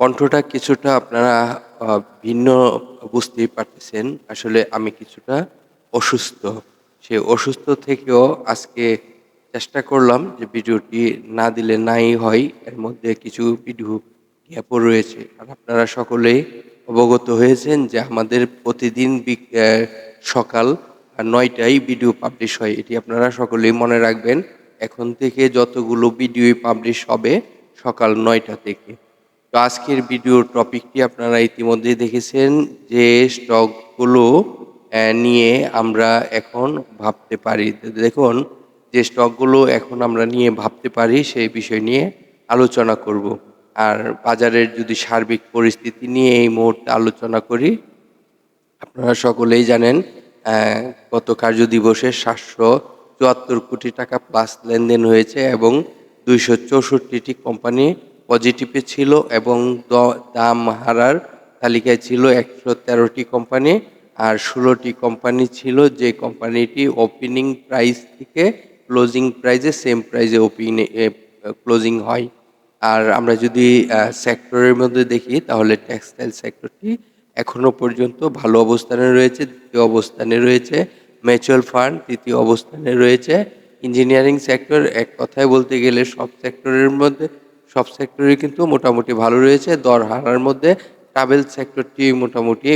কণ্ঠটা কিছুটা আপনারা ভিন্ন বুঝতেই পারতেছেন। আসলে আমি কিছুটা অসুস্থ। সে অসুস্থ থেকেও আজকে চেষ্টা করলাম যে ভিডিওটি না দিলে নাই হয়। এর মধ্যে কিছু ভিডিও গ্যাপও রয়েছে। আর আপনারা সকলেই অবগত হয়েছেন যে আমাদের প্রতিদিন সকাল নয়টায় ভিডিও পাবলিশ হয়। এটি আপনারা সকলেই মনে রাখবেন। এখন থেকে যতগুলো ভিডিও পাবলিশ হবে সকাল নয়টা থেকে। তো আজকের ভিডিওর টপিকটি আপনারা ইতিমধ্যেই দেখেছেন যে স্টকগুলো নিয়ে আমরা এখন ভাবতে পারি। দেখুন, যে স্টকগুলো এখন আমরা নিয়ে ভাবতে পারি সেই বিষয় নিয়ে আলোচনা করব। আর বাজারের যদি সার্বিক পরিস্থিতি নিয়ে এই মুহূর্তে আলোচনা করি, আপনারা সকলেই জানেন গত কার্য দিবসে সাতশো চুয়াত্তর কোটি টাকা প্লাস লেনদেন হয়েছে এবং দুইশো চৌষট্টিটি কোম্পানি পজিটিভে ছিল এবং দাম হারার তালিকায় ছিল একশো তেরোটি কোম্পানি আর ষোলোটি কোম্পানি ছিল যে কোম্পানিটি ওপেনিং প্রাইস থেকে ক্লোজিং প্রাইজে সেম প্রাইজে ওপিনে ক্লোজিং হয়। আর আমরা যদি সেক্টরের মধ্যে দেখি, তাহলে টেক্সটাইল সেক্টরটি এখনও পর্যন্ত ভালো অবস্থানে রয়েছে, দ্বিতীয় অবস্থানে রয়েছে মিউচুয়াল ফান্ড তৃতীয় অবস্থানে রয়েছে। ইঞ্জিনিয়ারিং সেক্টর এক কথায় বলতে গেলে সব সেক্টরের মধ্যে সব সেক্টরে কিন্তু মোটামুটি ভালো রয়েছে। দর হারার মধ্যে ট্রাভেল সেক্টরটি মোটামুটি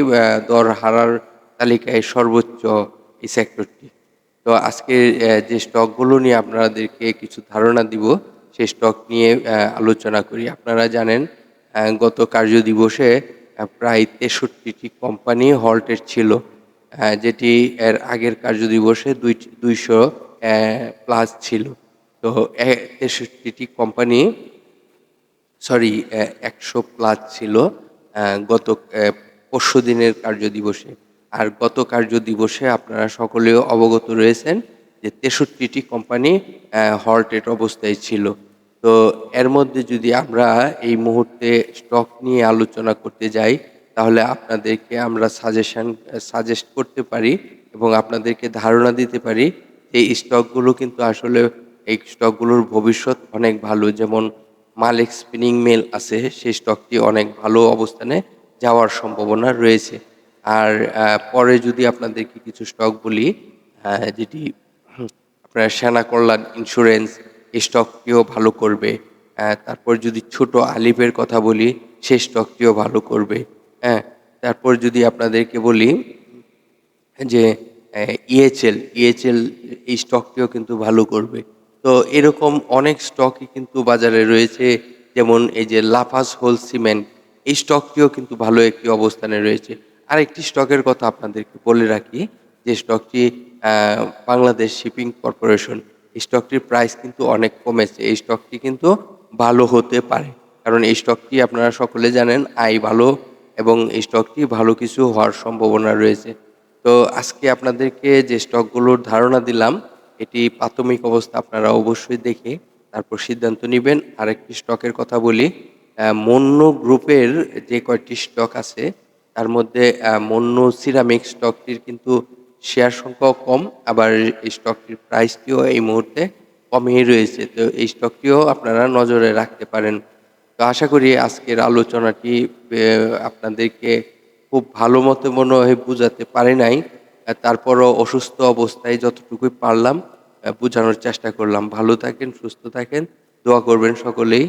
দর হারার তালিকায় সর্বোচ্চ এই সেক্টরটি তো আজকে যে স্টকগুলো নিয়ে আপনাদেরকে কিছু ধারণা দিব, সেই স্টক নিয়ে আলোচনা করি। আপনারা জানেন গত কার্য দিবসে প্রায় তেষট্টিটি কোম্পানি হল্টেড ছিল। যেটি এর আগের কার্য দিবসে দুই, দুইশো প্লাস ছিল। তো তেষট্টিটি কোম্পানি সরি একশো প্লাস ছিল গত পরশু দিনের কার্য দিবসে। আর গত কার্য দিবসে আপনারা সকলেও অবগত রয়েছেন যে তেষট্টিটি কোম্পানি হল্টেড অবস্থায় ছিল। তো এর মধ্যে যদি আমরা এই মুহূর্তে স্টক নিয়ে আলোচনা করতে যাই, তাহলে আপনাদেরকে আমরা সাজেশন সাজেস্ট করতে পারি এবং আপনাদেরকে ধারণা দিতে পারি এই স্টকগুলো কিন্তু আসলে এই স্টকগুলোর ভবিষ্যৎ অনেক ভালো। যেমন মালিক স্পিনিং মিল আছে, সেই স্টকটি অনেক ভালো অবস্থানে যাওয়ার সম্ভাবনা রয়েছে। আর পরে যদি আপনাদেরকে কিছু স্টক বলি যেটি আপনার সেনা কল্যাণ ইন্স্যুরেন্স এই স্টকটিও ভালো করবে। তারপর যদি ছোট আলিফের কথা বলি, সেই স্টকটিও ভালো করবে। হ্যাঁ তারপর যদি আপনাদেরকে বলি যে ইএচএল ইএচএল এই স্টকটিও কিন্তু ভালো করবে। তো এরকম অনেক স্টকই কিন্তু বাজারে রয়েছে, যেমন এই যে লাফাস হোল সিমেন্ট, এই স্টকটিও কিন্তু ভালো একটি অবস্থানে রয়েছে। আর একটি স্টকের কথা আপনাদেরকে বলে রাখি, যে স্টকটি বাংলাদেশ শিপিং কর্পোরেশন, এই স্টকটির প্রাইস কিন্তু অনেক কমেছে। এই স্টকটি কিন্তু ভালো হতে পারে, কারণ এই স্টকটি আপনারা সকলে জানেন, আয় ভালো এবং এই স্টকটি ভালো কিছু হওয়ার সম্ভাবনা রয়েছে। তো আজকে আপনাদেরকে যে স্টকগুলোর ধারণা দিলাম এটি প্রাথমিক অবস্থা আপনারা অবশ্যই দেখে তারপর সিদ্ধান্ত নেবেন। আরেকটি স্টকের কথা বলি মন্য গ্রুপের যে কয়টি স্টক আছে, তার মধ্যে মন্য সিরামিক স্টকটির কিন্তু শেয়ার সংখ্যাও কম, আবার এই স্টকটির প্রাইসটিও এই মুহূর্তে কমই রয়েছে। তো এই স্টকটিও আপনারা নজরে রাখতে পারেন। তো আশা করি আজকের আলোচনাটি আপনাদেরকে খুব ভালো মতো মনে হয় বুঝাতে পারে নাই। তারপরও অসুস্থ অবস্থায় যতটুকুই পারলাম বোঝানোর চেষ্টা করলাম। ভালো থাকেন, সুস্থ থাকেন, দোয়া করবেন সকলেই।